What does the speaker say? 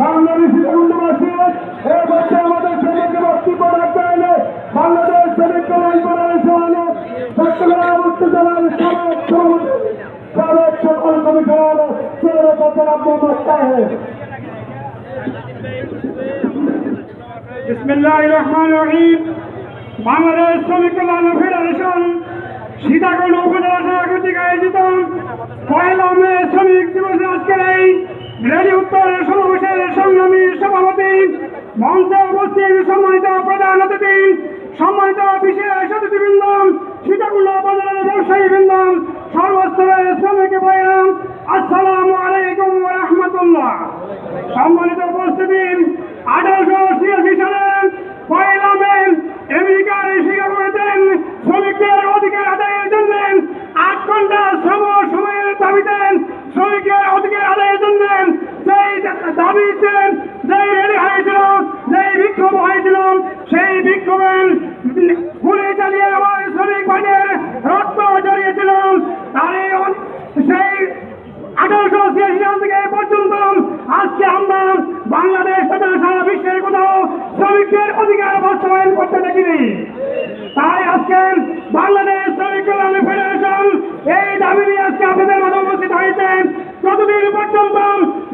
বাংলাদেশি কুণ্ডবাসী এ বছর আমাদের শ্রমিককে বক্তব্য রাখতে হলে বাংলাদেশ শ্রমিক কল্যাণ ফেডারেশন চট্টগ্রাম উত্তর জেলার সাবেক সাবেক সকল কমিশনার চেয়ারে জনাব মোহাম্মদ তাহের বিসমিল্লাহ রহমান রহিম। বাংলাদেশ শ্রমিক কল্যাণ ফেডারেশন সীতাকুণ্ড উপজেলা শাখা আয়োজিত পয়লা মে শ্রমিক দিবসে আজকের এই রেডি উত্তরের সমাবেশের সংগ্রামী সভাপতি, মঞ্চে উপস্থিত সম্মানিত প্রধান অতিথি, সম্মানিত বিশেষ অতিথিবৃন্দ, সীতাকুণ্ড উপজেলার ব্যবসায়ী বৃন্দ সর্বস্তরের শ্রমিক ভাইরা আসসালামু আলাইকুম রহমতুল্লাহ। সম্মানিত উপস্থিতি, আঠারোশো ছিয়াশি সালে পয়লা মে, আমেরিকার শিকাগোতে শ্রমিকদের অধিকার আদায়ের জন্য আট ঘণ্টা শ্রম সময়ের দাবিতে শ্রমিকের অধিকার আদায়ের জন্য দাবিতে যেই রেলি হয়েছিল, যেই বিক্ষোভ হয়েছিল, সেই বিক্ষোভের গুলি চালিয়ে আমার শ্রমিক ভাইদের রক্ত জড়িয়েছিল। অন- সেই আঠারোশো ছিয়াশি সাল থেকে পর্যন্ত আজকে আমরা বাংলাদেশ তথা সারা বিশ্বের কোথাও শ্রমিকদের অধিকার বাস্তবায়ন করতে দেখিনি। তাই আজকে বাংলাদেশ শ্রমিক কল্যাণ ফেডারেশন এই দাবি নিয়ে আজকে আপনাদের মাঝে উপস্থিত হয়েছেন যতদিন পর্যন্ত